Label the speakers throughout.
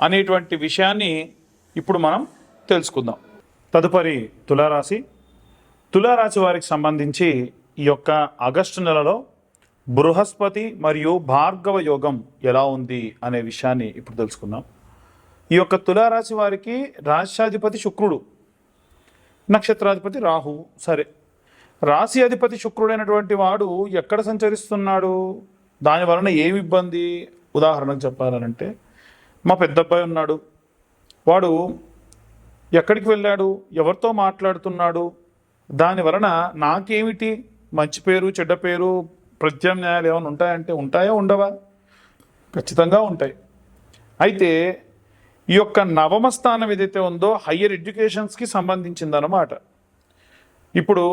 Speaker 1: అనేటువంటి విషయాన్ని ఇప్పుడు మనం తెలుసుకుందాం. తదుపరి తులారాశి. తులారాశి వారికి సంబంధించి ఈ యొక్క ఆగస్టు నెలలో బృహస్పతి మరియు భార్గవ యోగం ఎలా ఉంది అనే విషయాన్ని ఇప్పుడు తెలుసుకుందాం. ఈ యొక్క తులారాశి వారికి రాష్ట్రాధిపతి శుక్రుడు నక్షత్రాధిపతి రాహు సరే. రాశి అధిపతి శుక్రుడైనటువంటి వాడు ఎక్కడ సంచరిస్తున్నాడు? దాని వలన ఏమి ఇబ్బంది? ఉదాహరణకు చెప్పాలనంటే మా పెద్దబ్బాయి ఉన్నాడు. వాడు ఎక్కడికి వెళ్ళాడు? ఎవరితో మాట్లాడుతున్నాడు? దాని వలన నాకేమిటి? మంచి పేరు చెడ్డ పేరు ప్రత్యామ్నాయాలు ఏమైనా ఉంటాయంటే ఉంటాయా ఉండవా? ఖచ్చితంగా ఉంటాయి. అయితే ఈ యొక్క నవమ స్థానం ఏదైతే ఉందో హయ్యర్ ఎడ్యుకేషన్స్కి సంబంధించిందనమాట ఇప్పుడు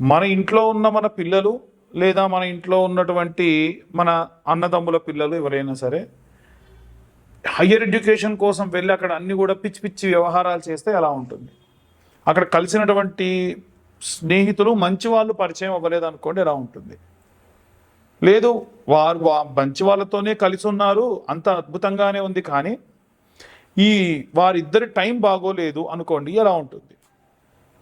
Speaker 1: మన ఇంట్లో ఉన్న మన పిల్లలు లేదా మన ఇంట్లో ఉన్నటువంటి మన అన్నదమ్ముల పిల్లలు ఎవరైనా సరే హయ్యర్ ఎడ్యుకేషన్ కోసం వెళ్ళి అక్కడ అన్ని కూడా పిచ్చి పిచ్చి వ్యవహారాలు చేస్తే ఎలా ఉంటుంది? అక్కడ కలిసినటువంటి స్నేహితులు మంచి వాళ్ళు పరిచయం అవ్వలేదు అనుకోండి ఎలా ఉంటుంది? లేదు వారు మంచి వాళ్ళతోనే కలిసి ఉన్నారు అంత అద్భుతంగానే ఉంది కానీ ఈ వారిద్దరి టైం బాగోలేదు అనుకోండి ఎలా ఉంటుంది?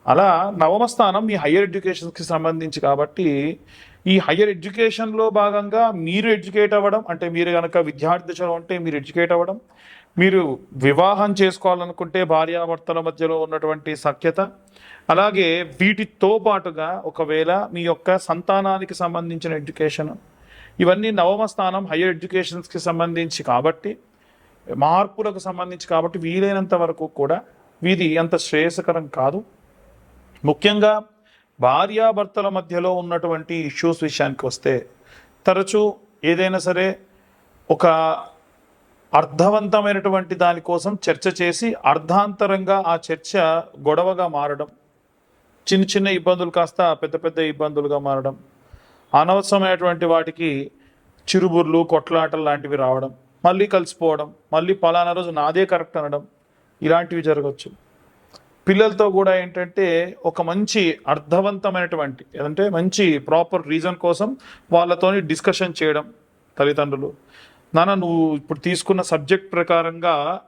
Speaker 1: అలా నవమ స్థానం మీ హయ్యర్ ఎడ్యుకేషన్కి సంబంధించి కాబట్టి ఈ హయ్యర్ ఎడ్యుకేషన్లో భాగంగా మీరు ఎడ్యుకేట్ అవ్వడం అంటే మీరు కనుక విద్యార్థి దశలో ఉంటే మీరు ఎడ్యుకేట్ అవ్వడం మీరు వివాహం చేసుకోవాలనుకుంటే భార్యాభర్తల మధ్యలో ఉన్నటువంటి సఖ్యత అలాగే వీటితో పాటుగా ఒకవేళ మీ యొక్క సంతానానికి సంబంధించిన ఎడ్యుకేషన్ ఇవన్నీ నవమ స్థానం హయ్యర్ ఎడ్యుకేషన్స్కి సంబంధించి కాబట్టి మార్పులకు సంబంధించి కాబట్టి వీలైనంత వరకు కూడా వీధి అంత శ్రేయస్కరం కాదు. ముఖ్యంగా భార్యాభర్తల మధ్యలో ఉన్నటువంటి ఇష్యూస్ విషయానికి వస్తే తరచూ ఏదైనా సరే ఒక అర్థవంతమైనటువంటి దానికోసం చర్చ చేసి అర్ధాంతరంగా ఆ చర్చ గొడవగా మారడం చిన్న చిన్న ఇబ్బందులు కాస్త పెద్ద పెద్ద ఇబ్బందులుగా మారడం అనవసరమైనటువంటి వాటికి చిరుబుర్లు కొట్లాటలు లాంటివి రావడం మళ్ళీ కలిసిపోవడం మళ్ళీ పలానా రోజు నాదే కరెక్ట్ అనడం ఇలాంటివి జరగవచ్చు పిల్లలతో కూడా ఏంటంటే ఒక మంచి అర్థవంతమైనటువంటి ఏదంటే మంచి ప్రాపర్ రీజన్ కోసం వాళ్ళతోని డిస్కషన్ చేయడం తల్లిదండ్రులు. నాన్న నువ్వు ఇప్పుడు తీసుకున్న సబ్జెక్ట్ ప్రకారంగా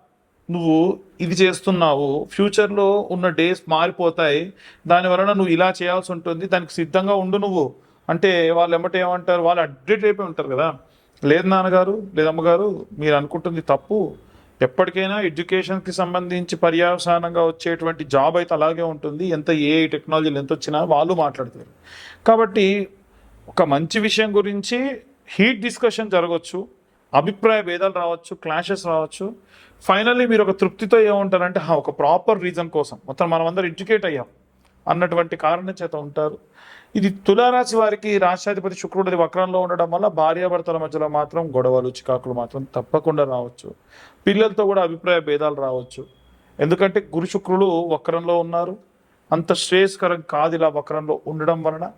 Speaker 1: నువ్వు ఇది చేస్తున్నావు ఫ్యూచర్లో ఉన్న డేస్ మారిపోతాయి దాని వలన నువ్వు ఇలా చేయాల్సి ఉంటుంది దానికి సిద్ధంగా ఉండు నువ్వు. అంటే వాళ్ళు ఎమ్మట ఏమంటారు వాళ్ళు అప్డేట్ అయిపోయి ఉంటారు కదా. లేదు నాన్నగారు లేదమ్మగారు మీరు అనుకుంటుంది తప్పు ఎప్పటికైనా ఎడ్యుకేషన్కి సంబంధించి పర్యవసానంగా వచ్చేటువంటి జాబ్ అయితే అలాగే ఉంటుంది. ఎంత ఏ టెక్నాలజీలు ఎంత వచ్చినా వాళ్ళు మాట్లాడతారు. కాబట్టి ఒక మంచి విషయం గురించి హీట్ డిస్కషన్ జరగవచ్చు అభిప్రాయ భేదాలు రావచ్చు క్లాషెస్ రావచ్చు. ఫైనల్లీ మీరు ఒక తృప్తితో ఏముంటారంటే ఒక ప్రాపర్ రీజన్ కోసం. మొత్తం మనం అందరం ఎడ్యుకేట్ అయ్యాం అన్నటువంటి కారణం చేత ఉంటారు. ఇది తులారాశి వారికి రాష్ట్రాధిపతి శుక్రుడి వక్రంలో ఉండడం వల్ల భార్యాభర్తల మధ్యలో మాత్రం గొడవలు చికాకులు మాత్రం తప్పకుండా రావచ్చు. పిల్లలతో కూడా అభిప్రాయ భేదాలు రావచ్చు. ఎందుకంటే గురు శుక్రులు వక్రంలో ఉన్నారు. అంత శ్రేయస్కరం కాదు ఇలా వక్రంలో ఉండడం వలన.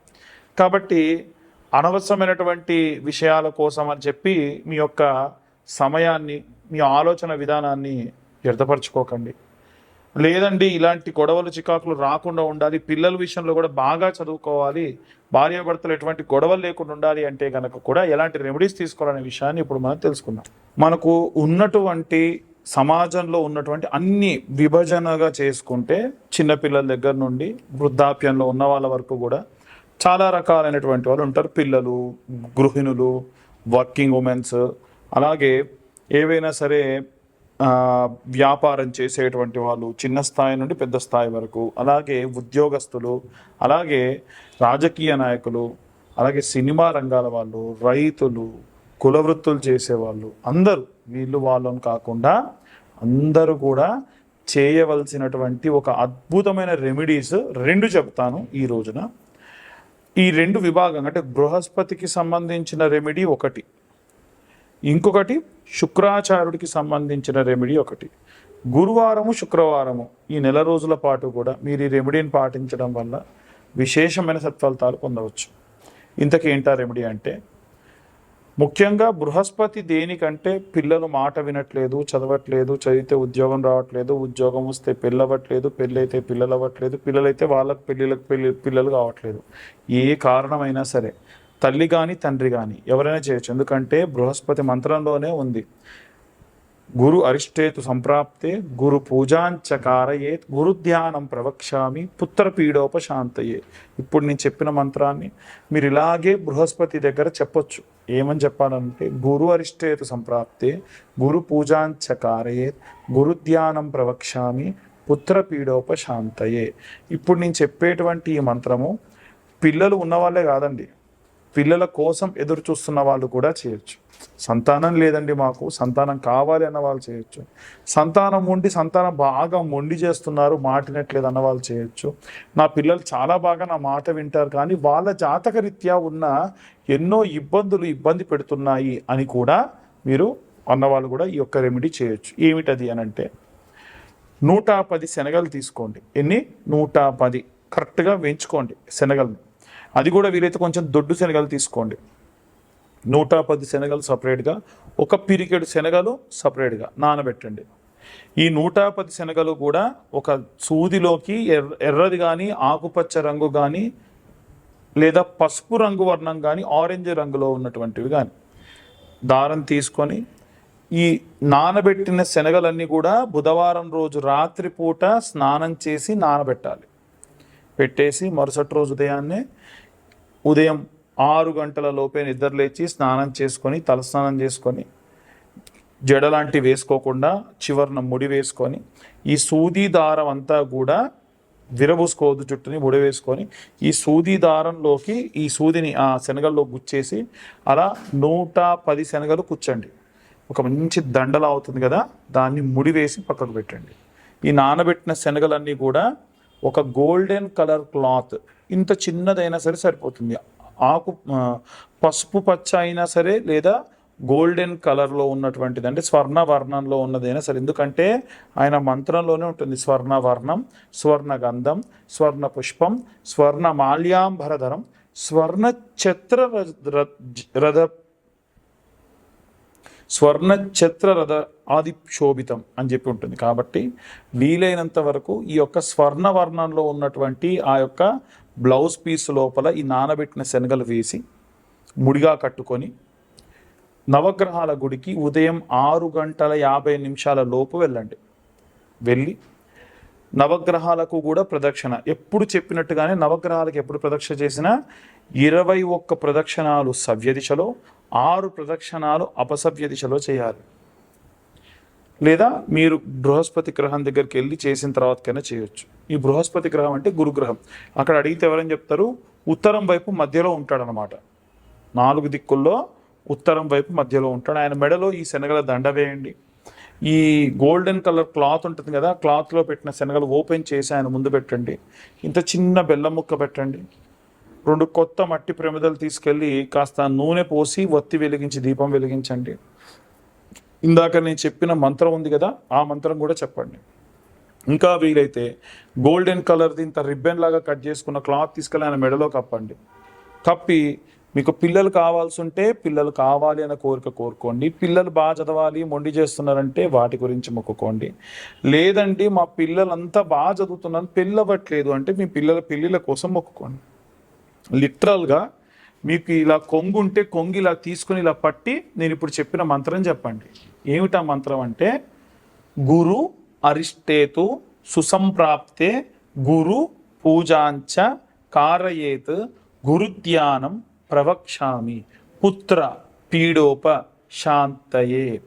Speaker 1: కాబట్టి అనవసరమైనటువంటి విషయాల కోసం అని చెప్పి మీ యొక్క సమయాన్ని మీ ఆలోచన విధానాన్ని వ్యర్థపరచుకోకండి. లేదండి ఇలాంటి గొడవలు చికాకులు రాకుండా ఉండాలి. పిల్లల విషయంలో కూడా బాగా చదువుకోవాలి. భార్యాభర్తలు ఎటువంటి గొడవలు లేకుండా ఉండాలి అంటే కనుక కూడా ఎలాంటి రెమెడీస్ తీసుకోవాలనే విషయాన్ని ఇప్పుడు మనం తెలుసుకుందాం. మనకు ఉన్నటువంటి సమాజంలో ఉన్నటువంటి అన్ని విభజనగా చేసుకుంటే చిన్నపిల్లల దగ్గర నుండి వృద్ధాప్యంలో ఉన్న వాళ్ళ వరకు కూడా చాలా రకాలైనటువంటి వాళ్ళు ఉంటారు. పిల్లలు గృహిణులు వర్కింగ్ ఉమెన్స్ అలాగే ఏవైనా సరే వ్యాపారం చేసేటువంటి వాళ్ళు చిన్న స్థాయి నుండి పెద్ద స్థాయి వరకు అలాగే ఉద్యోగస్తులు అలాగే రాజకీయ నాయకులు అలాగే సినిమా రంగాల వాళ్ళు రైతులు కుల వృత్తులు చేసేవాళ్ళు అందరూ వీళ్ళు వాళ్ళని కాకుండా అందరూ కూడా చేయవలసినటువంటి ఒక అద్భుతమైన రెమెడీస్ రెండు చెప్తాను ఈ రోజున. ఈ రెండు విభాగం అంటే బృహస్పతికి సంబంధించిన రెమెడీ ఒకటి. ఇంకొకటి శుక్రాచార్యుడికి సంబంధించిన రెమెడీ ఒకటి. గురువారము శుక్రవారము ఈ నెల రోజుల పాటు కూడా మీరు ఈ రెమెడీని పాటించడం వల్ల విశేషమైన సత్ఫలితాలు పొందవచ్చు. ఇంతకీ ఏంటా రెమెడీ అంటే ముఖ్యంగా బృహస్పతి దేనికంటే పిల్లలు మాట వినట్లేదు చదవట్లేదు చదివితే ఉద్యోగం రావట్లేదు ఉద్యోగం వస్తే పెళ్ళవట్లేదు పెళ్ళైతే పిల్లలు అవ్వట్లేదు పిల్లలైతే వాళ్ళకి పెళ్ళిళ్ళకి పెళ్ళి పిల్లలు కావట్లేదు. ఏ కారణమైనా సరే తల్లి కానీ తండ్రి కానీ ఎవరైనా చేయొచ్చు. ఎందుకంటే బృహస్పతి మంత్రంలోనే ఉంది. గురు అరిష్టేతు సంప్రాప్తే గురు పూజాంచకారయేత్ గురు ధ్యానం ప్రవక్ష్యామి పుత్రపీడోపశాంతయే ఇప్పుడు నేను చెప్పిన మంత్రాన్ని మీరు ఇలాగే బృహస్పతి దగ్గర చెప్పొచ్చు. ఏమని చెప్పాలంటే గురు అరిష్టేతు సంప్రాప్తే గురు పూజాంచకారయేత్ గురు ధ్యానం ప్రవక్ష్యామి పుత్రపీడోపశాంతయే ఇప్పుడు నేను చెప్పేటువంటి ఈ మంత్రము పిల్లలు ఉన్నవాళ్ళే కాదండి. పిల్లల కోసం ఎదురు చూస్తున్న వాళ్ళు కూడా చేయొచ్చు. సంతానం లేదండి మాకు సంతానం కావాలి అన్న వాళ్ళు చేయొచ్చు. సంతానం ఉండి సంతానం బాగా మొండి చేస్తున్నారు మాటినట్లేదు అన్న వాళ్ళు చేయొచ్చు. నా పిల్లలు చాలా బాగా నా మాట వింటారు కానీ వాళ్ళ జాతక రీత్యా ఉన్న ఎన్నో ఇబ్బందులు ఇబ్బంది పెడుతున్నాయి అని కూడా మీరు అన్నవాళ్ళు కూడా ఈ యొక్క రెమెడీ చేయొచ్చు. ఏమిటది అని అంటే నూట పది శనగలు తీసుకోండి. ఎన్ని? నూట పది. కరెక్ట్గా వేయించుకోండి శనగలను. అది కూడా వీలైతే కొంచెం దొడ్డు శనగలు తీసుకోండి. నూట పది శనగలు సపరేట్గా ఒక పిరికెడు శనగలు సపరేట్గా నానబెట్టండి. ఈ నూట పది శనగలు కూడా ఒక సూదిలోకి ఎర్ర ఎర్రది కానీ ఆకుపచ్చ రంగు కానీ లేదా పసుపు రంగు వర్ణం కానీ ఆరెంజ్ రంగులో ఉన్నటువంటివి కానీ దారం తీసుకొని ఈ నానబెట్టిన శనగలన్నీ కూడా బుధవారం రోజు రాత్రిపూట స్నానం చేసి నానబెట్టాలి. పెట్టేసి మరుసటి రోజు ఉదయాన్నే ఉదయం ఆరు గంటల లోపే నిద్రలేచి స్నానం చేసుకొని తలస్నానం చేసుకొని జడలాంటి వేసుకోకుండా చివరన ముడి వేసుకొని ఈ సూది దారం అంతా కూడా విరబూసుకోవద్దు చుట్టూని ముడి వేసుకొని ఈ సూది దారంలోకి ఈ సూదిని ఆ శనగల్లో గుచ్చేసి అలా నూట పది శనగలు కూర్చోండి. ఒక మంచి దండలా అవుతుంది కదా దాన్ని ముడి వేసి పక్కకు పెట్టండి. ఈ నానబెట్టిన శనగలన్నీ కూడా ఒక గోల్డెన్ కలర్ క్లాత్ ఇంత చిన్నదైనా సరే సరిపోతుంది. ఆకు పసుపు పచ్చ అయినా సరే లేదా గోల్డెన్ కలర్లో ఉన్నటువంటిది అంటే స్వర్ణ వర్ణంలో ఉన్నదైనా సరే. ఎందుకంటే ఆయన మంత్రంలోనే ఉంటుంది. స్వర్ణ వర్ణం స్వర్ణ గంధం స్వర్ణ పుష్పం స్వర్ణ మాల్యాంబరధరం స్వర్ణ ఛత్ర రథ- స్వర్ణ ఛత్ర రథ ఆది శోభితం అని చెప్పి ఉంటుంది. కాబట్టి వీలైనంత వరకు ఈ యొక్క స్వర్ణ వర్ణంలో ఉన్నటువంటి ఆ యొక్క బ్లౌజ్ పీస్ లోపల ఈ నానబెట్టిన శనగలు వేసి ముడిగా కట్టుకొని నవగ్రహాల గుడికి ఉదయం ఆరు గంటల యాభై నిమిషాల లోపు వెళ్ళండి. వెళ్ళి నవగ్రహాలకు కూడా ప్రదక్షిణ. ఎప్పుడు చెప్పినట్టుగానే నవగ్రహాలకు ఎప్పుడు ప్రదక్షిణ చేసినా ఇరవై ఒక్క ప్రదక్షిణాలు సవ్య దిశలో ఆరు ప్రదక్షిణాలు అపసవ్య దిశలో చేయాలి. లేదా మీరు బృహస్పతి గ్రహం దగ్గరికి వెళ్ళి చేసిన తర్వాతకైనా చేయొచ్చు. ఈ బృహస్పతి గ్రహం అంటే గురుగ్రహం. అక్కడ అడిగితే ఎవరని చెప్తారు? ఉత్తరం వైపు మధ్యలో ఉంటాడనమాట. నాలుగు దిక్కుల్లో ఉత్తరం వైపు మధ్యలో ఉంటాడు. ఆయన మెడలో ఈ శనగల దండ వేయండి. ఈ గోల్డెన్ కలర్ క్లాత్ ఉంటుంది కదా క్లాత్లో పెట్టిన శనగలు ఓపెన్ చేసి ఆయన ముందు పెట్టండి. ఇంత చిన్న బెల్లం ముక్క పెట్టండి. రెండు కొత్త మట్టి ప్రమిదలు తీసుకెళ్ళి కాస్త నూనె పోసి ఒత్తి వెలిగించి దీపం వెలిగించండి. ఇందాక నేను చెప్పిన మంత్రం ఉంది కదా ఆ మంత్రం కూడా చెప్పండి. ఇంకా వీలైతే గోల్డెన్ కలర్ది ఇంత రిబ్బన్ లాగా కట్ చేసుకున్న క్లాత్ తీసుకెళ్ళి ఆయన మెడలో కప్పండి. కప్పి మీకు పిల్లలు కావాల్సి ఉంటే పిల్లలు కావాలి అన్న కోరిక కోరుకోండి. పిల్లలు బాగా చదవాలి మొండి చేస్తున్నారంటే వాటి గురించి మొక్కుకోండి. లేదండి మా పిల్లలంతా బాగా చదువుతున్నారు పెళ్ళవట్లేదు అంటే మీ పిల్లల పెళ్ళిళ్ళ కోసం మొక్కుకోండి. లిటరల్గా మీకు ఇలా కొంగు ఉంటే కొంగు ఇలా తీసుకొని ఇలా పట్టి నేను ఇప్పుడు చెప్పిన మంత్రం చెప్పండి. ఏమిటా మంత్రం అంటే? గురు అరిష్టేతు సుసంప్రాప్తే గురు పూజాంచ కారయేత్ గురుధ్యానం ప్రవక్షామి పుత్ర పీడోప శాంతయే.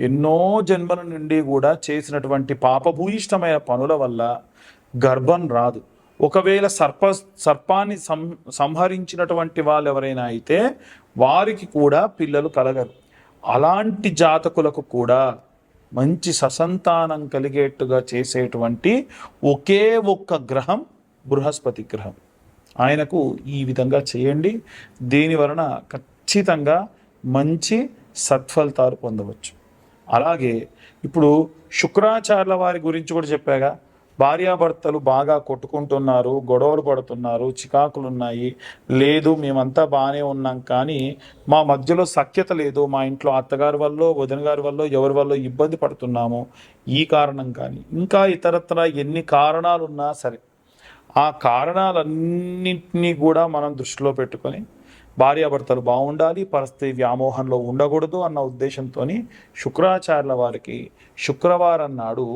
Speaker 1: ఎన్నో జన్మల నుండి కూడా చేసినటువంటి పాపభూయిష్టమైన పనుల వల్ల గర్భం రాదు. ఒకవేళ సర్ప సర్పాన్ని సం సంహరించినటువంటి వాళ్ళు ఎవరైనా అయితే వారికి కూడా పిల్లలు కలగరు. అలాంటి జాతకులకు కూడా మంచి ససంతానం కలిగేట్టుగా చేసేటువంటి ఒకే ఒక్క గ్రహం బృహస్పతి గ్రహం. ఆయనకు ఈ విధంగా చేయండి. దీని వలన ఖచ్చితంగా మంచి సత్ఫలితాలు పొందవచ్చు. అలాగే ఇప్పుడు శుక్రాచార్యుల వారి గురించి కూడా చెప్పాగా. భార్యాభర్తలు బాగా కొట్టుకుంటున్నారు గొడవలు పడుతున్నారు చికాకులు ఉన్నాయి లేదు మేమంతా బాగానే ఉన్నాం కానీ మా మధ్యలో సఖ్యత లేదు. మా ఇంట్లో అత్తగారి వల్ల వదిన గారి వల్ల ఎవరి వల్ల ఇబ్బంది పడుతున్నాము ఈ కారణం కానీ ఇంకా ఇతరత్ర ఎన్ని కారణాలు ఉన్నా సరే ఆ కారణాలన్నింటినీ కూడా మనం దృష్టిలో పెట్టుకొని భార్యాభర్తలు బాగుండాలి పరిస్థితి వ్యామోహంలో ఉండకూడదు అన్న ఉద్దేశంతో శుక్రాచార్యుల వారికి శుక్రవారం నాడు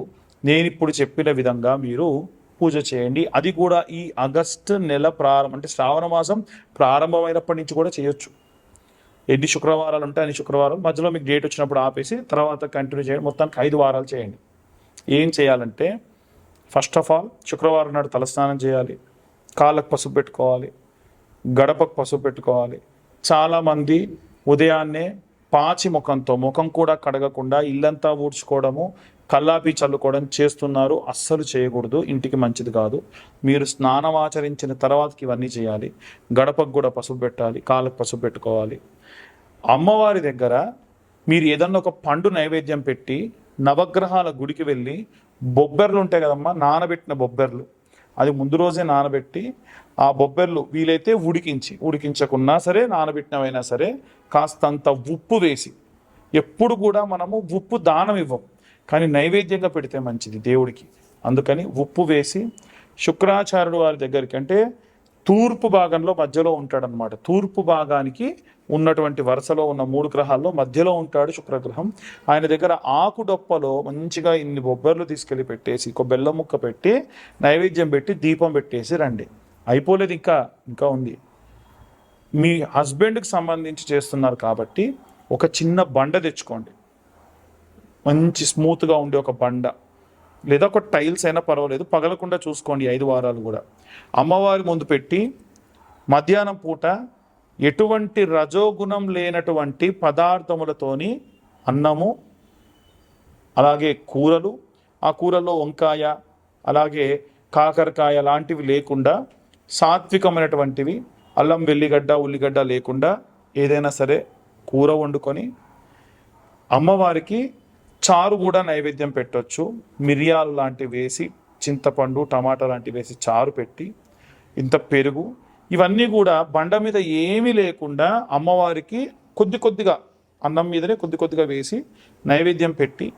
Speaker 1: నేను ఇప్పుడు చెప్పిన విధంగా మీరు పూజ చేయండి. అది కూడా ఈ ఆగస్టు నెల ప్రారంభం అంటే శ్రావణ మాసం ప్రారంభమైనప్పటి నుంచి కూడా చేయొచ్చు. ఎన్ని శుక్రవారాలు ఉంటాయి అన్ని శుక్రవారాలు. మధ్యలో మీకు డేట్ వచ్చినప్పుడు ఆపేసి తర్వాత కంటిన్యూ చేయండి. మొత్తానికి ఐదు వారాలు చేయండి. ఏం చేయాలంటే ఫస్ట్ ఆఫ్ ఆల్ శుక్రవారం నాడు తలస్నానం చేయాలి. కాళ్ళకు పసుపు పెట్టుకోవాలి. గడపకు పసుపు పెట్టుకోవాలి. చాలామంది ఉదయాన్నే పాచి ముఖంతో ముఖం కూడా కడగకుండా ఇల్లంతా ఊడ్చుకోవడము కల్లాపి చల్లుకోవడం చేస్తున్నారు. అస్సలు చేయకూడదు. ఇంటికి మంచిది కాదు. మీరు స్నానం ఆచరించిన తర్వాతకి ఇవన్నీ చేయాలి. గడపకు కూడా పసుపు పెట్టాలి. కాళ్ళకు పసుపు పెట్టుకోవాలి. అమ్మవారి దగ్గర మీరు ఏదన్నా ఒక పండు నైవేద్యం పెట్టి నవగ్రహాల గుడికి వెళ్ళి బొబ్బెర్లు ఉంటాయి కదమ్మా నానబెట్టిన బొబ్బెర్లు. అది ముందు రోజే నానబెట్టి ఆ బొబ్బెర్లు వీలైతే ఉడికించి ఉడికించకున్నా సరే నానబెట్టినవైనా సరే కాస్తంత ఉప్పు వేసి ఎప్పుడు కూడా మనము ఉప్పు దానం ఇవ్వం. కానీ నైవేద్యంగా పెడితే మంచిది దేవుడికి. అందుకని ఉప్పు వేసి శుక్రాచార్యుడు వారి దగ్గరికి అంటే తూర్పు భాగంలో మధ్యలో ఉంటాడనమాట తూర్పు భాగానికి ఉన్నటువంటి వరుసలో ఉన్న మూడు గ్రహాల్లో మధ్యలో ఉంటాడు శుక్రగ్రహం. ఆయన దగ్గర ఆకు డొప్పలో మంచిగా ఇన్ని బొబ్బర్లు తీసుకెళ్ళి పెట్టేసి ఒక బెల్లం ముక్క పెట్టి నైవేద్యం పెట్టి దీపం పెట్టేసి రండి. అయిపోలేదు ఇంకా ఇంకా ఉంది. మీ హస్బెండ్కి సంబంధించి చేస్తున్నారు కాబట్టి ఒక చిన్న బండ తెచ్చుకోండి. మంచి స్మూత్గా ఉండే ఒక బండ. లేదా ఒక టైల్స్ అయినా పర్వాలేదు పగలకుండా చూసుకోండి ఐదు వారాలు కూడా. అమ్మవారి ముందు పెట్టి మధ్యాహ్నం పూట ఎటువంటి రజోగుణం లేనటువంటి పదార్థములతోని అన్నము అలాగే కూరలు ఆ కూరలో వంకాయ అలాగే కాకరకాయ లాంటివి లేకుండా సాత్వికమైనటువంటివి అల్లం వెల్లిగడ్డ ఉల్లిగడ్డ లేకుండా ఏదైనా సరే కూర వండుకొని అమ్మవారికి చారు కూడా నైవేద్యం పెట్టొచ్చు. మిరియాలు లాంటివి వేసి చింతపండు టమాటా లాంటివి వేసి చారు పెట్టి ఇంత పెరుగు. ఇవన్నీ కూడా బండ మీద ఏమీ లేకుండా అమ్మవారికి కొద్ది కొద్దిగా అన్నం మీదనే కొద్ది కొద్దిగా వేసి నైవేద్యం పెట్టి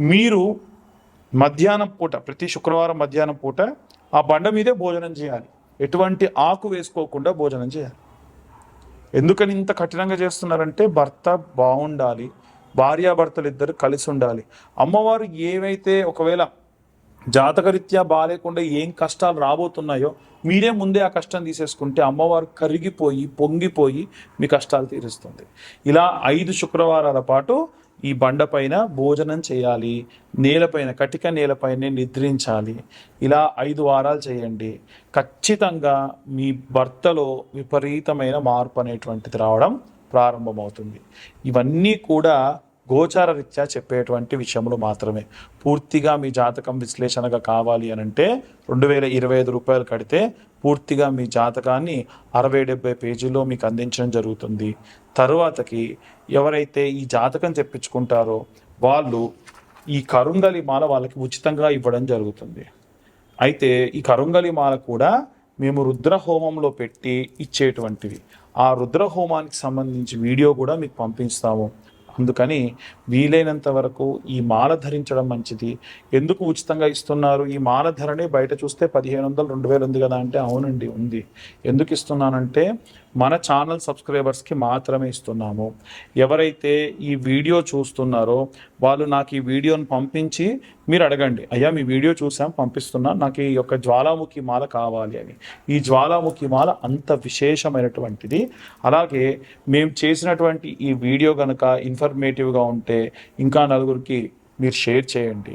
Speaker 1: మీరు మధ్యాహ్నం పూట ప్రతి శుక్రవారం మధ్యాహ్నం పూట ఆ బండ మీదే భోజనం చేయాలి. ఎటువంటి ఆకు వేసుకోకుండా భోజనం చేయాలి. ఎందుకని ఇంత కఠినంగా చేస్తున్నారంటే భర్త బాగుండాలి. భార్యాభర్తలు ఇద్దరు కలిసి ఉండాలి అమ్మవారు ఏవైతే ఒకవేళ జాతకరీత్యా బాగాలేకుండా ఏం కష్టాలు రాబోతున్నాయో మీరే ముందే ఆ కష్టం తీసేసుకుంటే అమ్మవారు కరిగిపోయి పొంగిపోయి మీ కష్టాలు తీరుస్తుంది. ఇలా ఐదు శుక్రవారాల పాటు ఈ బండపైన భోజనం చేయాలి. నేలపైన కటిక నేలపైనే నిద్రించాలి. ఇలా ఐదు వారాలు చేయండి. ఖచ్చితంగా మీ భర్తలో విపరీతమైన మార్పు అనేటువంటిది రావడం ప్రారంభమవుతుంది. ఇవన్నీ కూడా గోచార రీత్యా చెప్పేటువంటి విషయములు మాత్రమే. పూర్తిగా మీ జాతకం విశ్లేషణగా కావాలి అని అంటే రెండు వేల ఇరవై ఐదు రూపాయలు కడితే పూర్తిగా మీ జాతకాన్ని అరవై డెబ్బై పేజీలో మీకు అందించడం జరుగుతుంది. తరువాతకి ఎవరైతే ఈ జాతకం తెప్పించుకుంటారో వాళ్ళు ఈ కరుంగలి మాల వాళ్ళకి ఉచితంగా ఇవ్వడం జరుగుతుంది. అయితే ఈ కరుంగలి మాల కూడా మేము రుద్ర హోమంలో పెట్టి ఇచ్చేటువంటివి. ఆ రుద్ర హోమానికి సంబంధించి వీడియో కూడా మీకు పంపిస్తాము. అందుకని వీలైనంత వరకు ఈ మాల ధరించడం మంచిది. ఎందుకు ఉచితంగా ఇస్తున్నారు? ఈ మాల ధరనే బయట చూస్తే పదిహేను వందలు రెండు వేలు ఉంది కదా అంటే అవునండి ఉంది. ఎందుకు ఇస్తున్నానంటే మన ఛానల్ సబ్స్క్రైబర్స్కి మాత్రమే ఇస్తున్నాము. ఎవరైతే ఈ వీడియో చూస్తున్నారో వాళ్ళు నాకు ఈ వీడియోని పంపించి మీరు అడగండి అయ్యా మీ వీడియో చూసాం పంపిస్తున్నా నాకు ఈ యొక్క జ్వాలాముఖి మాల కావాలి అని. ఈ జ్వాలాముఖి మాల అంత విశేషమైనటువంటిది. అలాగే మేము చేసినటువంటి ఈ వీడియో కనుక ఇన్ఫర్మేటివ్గా ఉంటే ఇంకా నలుగురికి మీరు షేర్ చేయండి.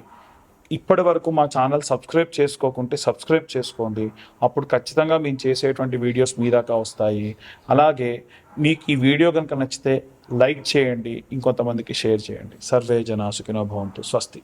Speaker 1: ఇప్పటి వరకు మా ఛానల్ సబ్స్క్రైబ్ చేసుకోకుంటే సబ్స్క్రైబ్ చేసుకోండి. అప్పుడు ఖచ్చితంగా మేము చేసేటువంటి వీడియోస్ మీ దాకా వస్తాయి. అలాగే మీకు ఈ వీడియో కనుక నచ్చితే లైక్ చేయండి ఇంకొంతమందికి షేర్ చేయండి. సర్వే జనా సుఖినో భవంతు. స్వస్తి.